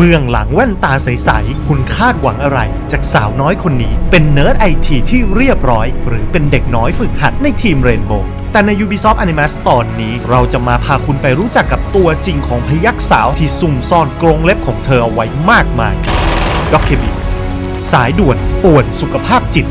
เบื้องหลังแว่นตาใส ๆ คุณคาดหวังอะไร จากสาวน้อยคนนี้ เป็นเนิร์ดไอทีที่เรียบร้อย หรือเป็นเด็กน้อยฝึกหัดในทีมเรนโบว์แต่ใน Ubisoft Animus ตอนนี้เราจะมาพาคุณไปรู้จักกับตัวจริงของพยักสาวที่ซุ่มซ่อนกรงเล็บของเธอเอาไว้มากมายด็อกเคบิสายด่วนป่วนสุขภาพจิต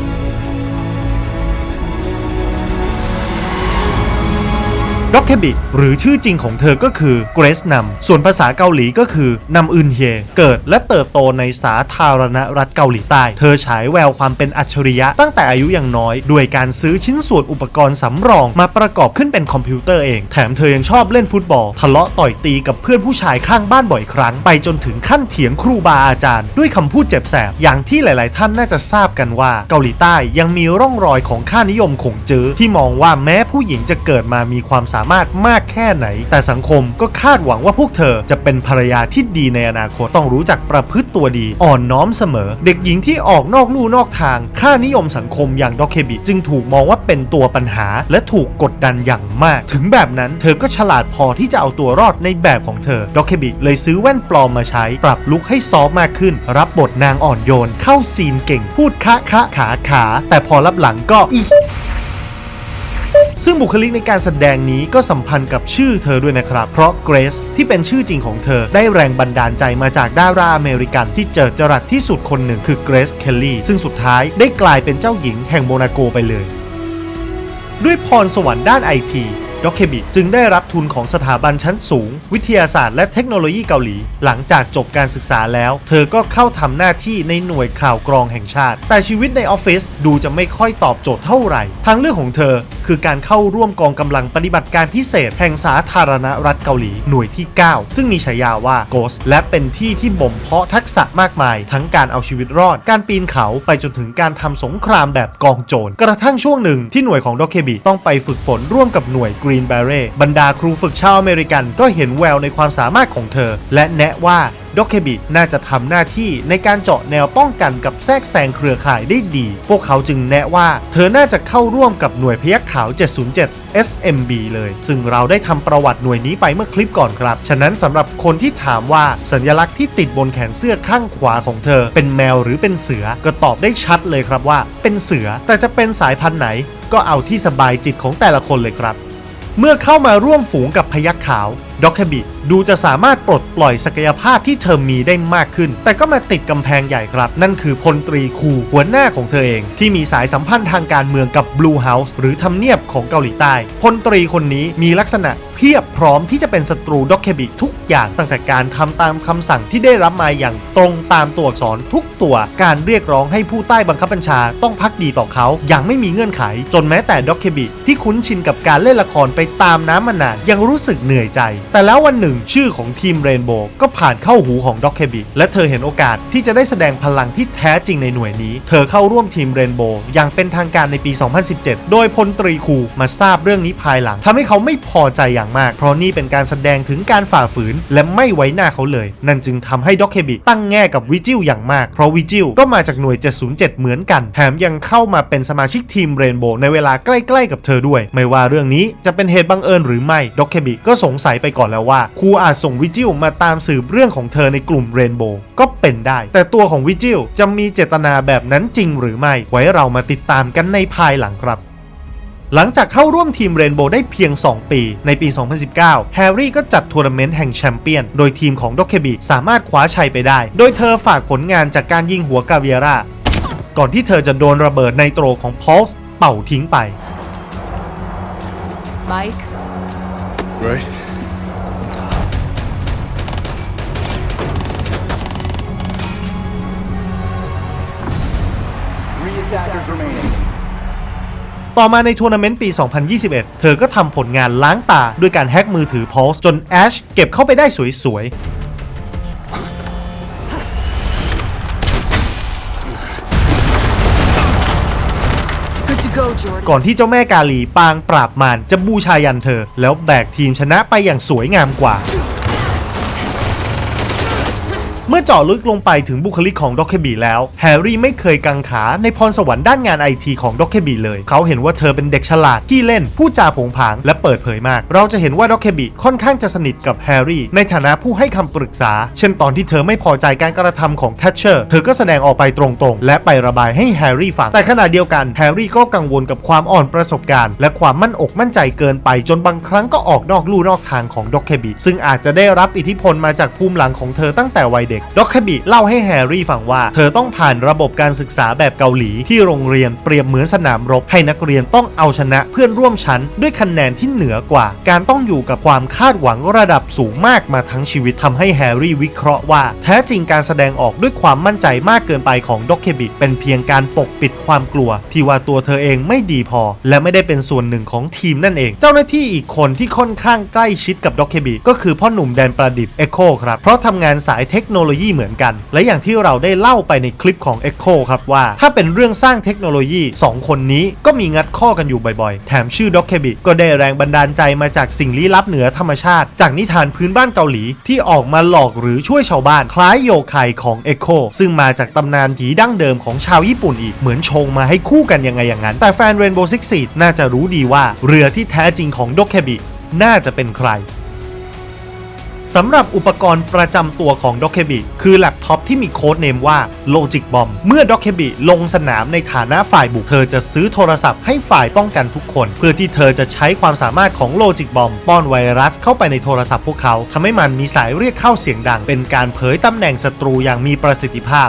ด็อกเคบิหรือชื่อจริงของเธอก็คือเกรซนัมส่วนภาษาเกาหลีก็คือนำอึนเฮเกิดและเติบโตในสาธารณรัฐเกาหลีใต้ เธอฉายแววความเป็นอัจฉริยะตั้งแต่อายุยังน้อย ด้วยการซื้อชิ้นส่วนอุปกรณ์สำรองมาประกอบขึ้นเป็นคอมพิวเตอร์เอง แถมเธอยังชอบเล่นฟุตบอล ทะเลาะต่อยตีกับเพื่อนผู้ชายข้างบ้านบ่อยครั้ง ไปจนถึงขั้นเถียงครูบาอาจารย์ ด้วยคำพูดเจ็บแสบ อย่างที่หลาย ๆ ท่านน่าจะทราบกันว่า เกาหลีใต้ยังมีร่องรอยของค่านิยมขงจื้อที่มองว่าแม้ผู้หญิงจะเกิดมามีความสามารถมากแค่ไหน แต่สังคมก็คาดหวังว่าพวกเธอจะเป็นภรรยาที่ดีในอนาคตต้องรู้จักประพฤติตัวดี อ่อนน้อมเสมอ เด็กหญิงที่ออกนอกลู่นอกทาง ค่านิยมสังคมอย่างด็อกเคบิจึงถูกมองว่าเป็นตัวปัญหา และถูกกดดันอย่างมาก ถึงแบบนั้นเธอก็ฉลาดพอที่จะเอาตัวรอดในแบบของเธอด็อกเคบิเลยซื้อแว่นปลอมมาใช้ ปรับลุคให้ซอฟมากขึ้น รับบทนางอ่อนโยน เข้าซีนเก่งพูดคะคะขาขา แต่พอรับหลังก็อี ซึ่งบุคลิกในการแสดงนี้ก็สัมพันธ์กับชื่อเธอด้วยนะครับ เพราะเกรซที่เป็นชื่อจริงของเธอได้แรงบันดาลใจมาจากดาราอเมริกันที่เจอจรัสที่สุดคนหนึ่งคือเกรซเคลลี่ซึ่งสุดท้ายได้กลายเป็นเจ้าหญิงแห่งโมนาโกไปเลย ด้วยพรสวรรค์ด้านไอทีด็อกเคบิจึงได้รับทุนของสถาบันชั้นสูง วิทยาศาสตร์และเทคโนโลยีเกาหลี หลังจากจบการศึกษาแล้ว เธอก็เข้าทำหน้าที่ในหน่วยข่าวกรองแห่งชาติ แต่ชีวิตในออฟฟิศดูจะไม่ค่อยตอบโจทย์เท่าไหร่ ทางเลือกของเธอ คือการเข้าร่วมกองกำลังปฏิบัติการพิเศษ แห่งสาธารณรัฐเกาหลีหน่วยที่ 9 ซึ่งมีฉายาว่า Ghost และเป็นที่ที่บ่มเพาะทักษะมากมาย ทั้งการเอาชีวิตรอด การปีนเขาไปจนถึงการทำสงครามแบบกองโจร กระทั่งช่วงหนึ่งที่หน่วยของดอกเคบิต้องไปฝึกฝนร่วมกับหน่วย Green Beret บรรดาครูฝึกชาวอเมริกันก็เห็นแววในความสามารถของเธอ และแนะว่า ด็อกเคบิน่าจะทำหน้าที่ในการเจาะแนวป้องกันกับแทรกแซงเครือข่ายได้ดี พวกเขาจึงแนะว่า เธอน่าจะเข้าร่วมกับหน่วยพยัคฆ์ขาว 707 SMB เลย ซึ่งเราได้ทำประวัติหน่วยนี้ไปเมื่อคลิปก่อนครับ ฉะนั้นสำหรับคนที่ถามว่าสัญลักษณ์ที่ติดบนแขนเสื้อข้างขวาของเธอ เป็นแมวหรือเป็นเสือก็ตอบได้ชัดเลยครับว่า เป็นเสือแต่จะเป็นสายพันธุ์ไหน ก็เอาที่สบายจิตของแต่ละคนเลยครับ เมื่อเข้ามาร่วมฝูงกับพยัคฆ์ขาว ด็อกเคบิดูจะสามารถปลดปล่อยศักยภาพที่เธอมีได้มากขึ้น แต่ก็มาติดกำแพงใหญ่ครับ นั่นคือพลตรีคูหัวหน้าของเธอเอง ที่มีสายสัมพันธ์ทางการเมืองกับ Blue House หรือทำเนียบของเกาหลีใต้ พลตรีคนนี้มีลักษณะเพียบพร้อมที่จะเป็นศัตรูด็อกเคบิทุกอย่างตั้งแต่การทำตามคำสั่งที่ได้รับมาอย่างตรงตามตัวอักษรทุกตัว การเรียกร้องให้ผู้ใต้บังคับบัญชาต้องพักดีต่อเขา อย่างไม่มีเงื่อนไข จนแม้แต่ด็อกเคบิที่คุ้นชินกับการเล่นละครไปตามน้ำมานานยังรู้สึกเหนื่อยใจแต่แล้ววันหนึ่งชื่อของทีมเรนโบว์ก็ผ่านเข้าหูของด็อกเคบิและเธอเห็นโอกาสที่จะได้แสดงพลังที่แท้จริงในหน่วยนี้ เธอเข้าร่วมทีมเรนโบว์อย่างเป็นทางการในปี 2017 โดยพลตรีคูมาทราบเรื่องนี้ภายหลังทำให้เขาไม่พอใจอย่างมาก เพราะนี่เป็นการแสดงถึงการฝ่าฝืน และไม่ไว้หน้าเขาเลย นั่นจึงทำให้ด็อกเคบิตั้งแง่กับวิจิลอย่างมาก เพราะวิจิลก็มาจากหน่วย 707 เหมือนกัน แถมยังเข้ามาเป็นสมาชิกทีมเรนโบว์ในเวลาใกล้ ๆ กับเธอด้วย ไม่ว่าเรื่องนี้จะเป็นเหตุบังเอิญหรือไม่ด็อกเคบิก็สงสัยไปก่อนแล้วว่าครูอาจส่งวิจิลมาตามสืบเรื่องของเธอในกลุ่มเรนโบว์ก็เป็นได้ แต่ตัวของวิจิลจะมีเจตนาแบบนั้นจริงหรือไม่ ไว้เรามาติดตามกันในภายหลังครับหลังจากเข้าร่วมทีมเรนโบว์ได้เพียง 2 ปี ในปี 2019 แฮร์รี่ก็จัดทัวร์นาเมนต์แห่งแชมเปี้ยน โดยทีมของด็อกเคบีสามารถคว้าชัยไปได้ โดยเธอฝากผลงานจากการยิงหัวกาเวียร่า ก่อนที่เธอจะโดนระเบิดไนโตรของพอลส์เป่าทิ้งไป Mike, Right. Attackers remaining. ต่อมาในทัวร์นาเมนต์ปี 2021 เธอก็ทำผลงานล้างตาด้วยการแฮ็กมือถือพอลส์จนแอชเก็บเข้าไปได้สวยๆ good to go, Jordan. ก่อนที่เจ้าแม่กาลีปางปราบมารจะบูชายันเธอ แล้วแบกทีมชนะไปอย่างสวยงามกว่า เมื่อเจาะลึกลงไปถึงบุคลิกของด็อกเคบีแล้วแฮร์รี่ไม่เคยกังขาในพรสวรรค์ด้านงานไอทีของด็อกเคบีเลย เขาเห็นว่าเธอเป็นเด็กฉลาดที่เล่นพูดจาผงผางและเปิดเผยมาก เราจะเห็นว่าด็อกเคบีค่อนข้างจะสนิทกับแฮร์รี่ในฐานะผู้ให้คำปรึกษา เช่นตอนที่เธอไม่พอใจการกระทำของแทชเชอร์ เธอก็แสดงออกไปตรงๆ และไประบายให้แฮร์รี่ฟัง แต่ขณะเดียวกันแฮร์รี่ก็กังวลกับความอ่อนประสบการณ์ และความมั่นอกมั่นใจเกินไปจนบางครั้งก็ออกนอกลู่นอกทางของด็อกเคบีซึ่งอาจจะได้รับอิทธิพลมาจากภูมิหลังของเธอตั้งแต่วัยเด็กด็อกเคบีเล่าให้แฮร์รี่ฟังว่า เธอต้องผ่านระบบการศึกษาแบบเกาหลีที่โรงเรียนเปรียบเหมือนสนามรบ ให้นักเรียนต้องเอาชนะเพื่อนร่วมชั้น ด้วยคะแนนที่เหนือกว่า การต้องอยู่กับความคาดหวังระดับสูงมากมาทั้งชีวิตทำให้แฮร์รี่วิเคราะห์ว่า แท้จริงการแสดงออกด้วยความมั่นใจมากเกินไปของด็อกเคบิเป็นเพียงการปกปิดความกลัว ที่ว่าตัวเธอเองไม่ดีพอ และไม่ได้เป็นส่วนหนึ่งของทีมนั่นเอง เจ้าหน้าที่อีกคนที่ค่อนข้างใกล้ชิดกับด็อกเคบิก็คือพ่อหนุ่มแดนประดิษฐ์เอโคครับเพราะทำงานสายเทคโนโลยีเหมือนกัน และอย่างที่เราได้เล่าไปในคลิปของ Echo ครับว่า ถ้าเป็นเรื่องสร้างเทคโนโลยี 2 คนนี้ก็มีงัดข้อกันอยู่บ่อยๆ แถมชื่อด็อกเคบิก็ได้แรงบันดาลใจมาจากสิ่งลี้ลับเหนือธรรมชาติ จากนิทานพื้นบ้านเกาหลีที่ออกมาหลอกหรือช่วยชาวบ้านคล้ายโยคไคของ Echo ซึ่งมาจากตำนานผีดั้งเดิมของชาวญี่ปุ่นอีกเหมือนชงมาให้คู่กันยังไงอย่างนั้น แต่แฟน Rainbow Six Siege น่าจะรู้ดีว่าเรือที่แท้จริงของด็อกเคบิน่าจะเป็นใคร สำหรับอุปกรณ์ประจำตัวของ d o k เคบิคือแล็ปท็อปที่มีโค้ดเนมว่า Logic Bomb เมื่อ d o k เคบิลงสนามในฐานะฝ่ายบุก เธอจะซื้อโทรศัพท์ให้ฝ่ายป้องกันทุกคน เพื่อที่เธอจะใช้ความสามารถของ Logic Bomb ป้อนไวรัสเข้าไปในโทรศัพท์พวกเขาทำให้มันมีสายเรียกเข้าเสียงดัง เป็นการเผยตำแหน่งศัตรูอย่างมีประสิทธิภาพ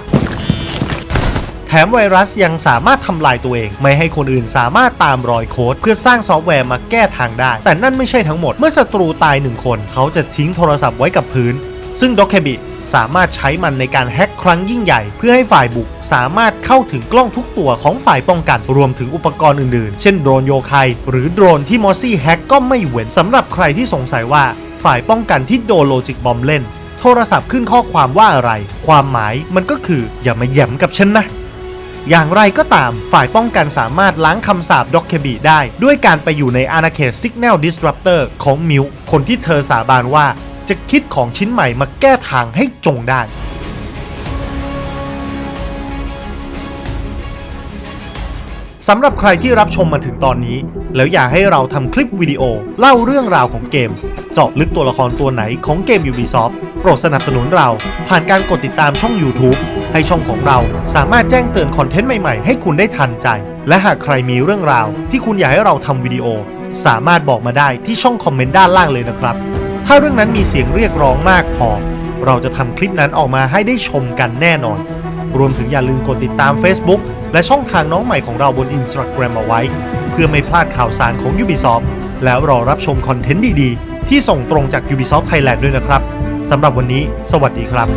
แถมไวรัสยังสามารถทำลายตัวเอง ไม่ให้คนอื่นสามารถตามรอยโค้ด เพื่อสร้างซอฟต์แวร์มาแก้ทางได้ แต่นั่นไม่ใช่ทั้งหมด เมื่อศัตรูตายหนึ่งคน เขาจะทิ้งโทรศัพท์ไว้กับพื้น ซึ่งด็อกเคบิสามารถใช้มันในการแฮ็กครั้งยิ่งใหญ่ เพื่อให้ฝ่ายบุกสามารถเข้าถึงกล้องทุกตัวของฝ่ายป้องกัน รวมถึงอุปกรณ์อื่นๆ เช่นโดรนโยไคหรือโดรนที่มอสซี่แฮ็กก็ไม่เว้นสำหรับใครที่สงสัยว่าฝ่ายป้องกันที่โดนโลจิกบอมเล่น โทรศัพท์ขึ้นข้อความว่าอะไร ความหมายมันก็คืออย่ามาแย่มกับฉันนะ อย่างไรก็ตาม ฝ่ายป้องกันสามารถล้างคำสาปด็อกเคบีได้ ด้วยการไปอยู่ในอาณาเขต Signal Disruptor ของมิวคนที่เธอสาบานว่าจะคิดของชิ้นใหม่มาแก้ทางให้จงได้ สำหรับใครที่รับชมมาถึงตอนนี้ แล้วอยากให้เราทำคลิปวิดีโอ เล่าเรื่องราวของเกม เจาะลึกตัวละครตัวไหนของเกม Ubisoft โปรดสนับสนุนเรา ผ่านการกดติดตามช่อง YouTube ให้ช่องของเราสามารถแจ้งเตือนคอนเทนต์ใหม่ๆ ให้คุณได้ทันใจ และหากใครมีเรื่องราว ที่คุณอยากให้เราทำวิดีโอ สามารถบอกมาได้ที่ช่องคอมเมนต์ด้านล่างเลยนะครับ ถ้าเรื่องนั้นมีเสียงเรียกร้องมากพอ เราจะทำคลิปนั้นออกมาให้ได้ชมกันแน่นอน รวมถึงอย่าลืมกดติดตาม Facebook และช่องทางน้องใหม่ของเราบน Instagram เอาไว้ เพื่อไม่พลาดข่าวสารของ Ubisoft แล้วรอรับชมคอนเทนต์ดีๆ ที่ส่งตรงจาก Ubisoft Thailand ด้วยนะครับสำหรับวันนี้ สวัสดีครับ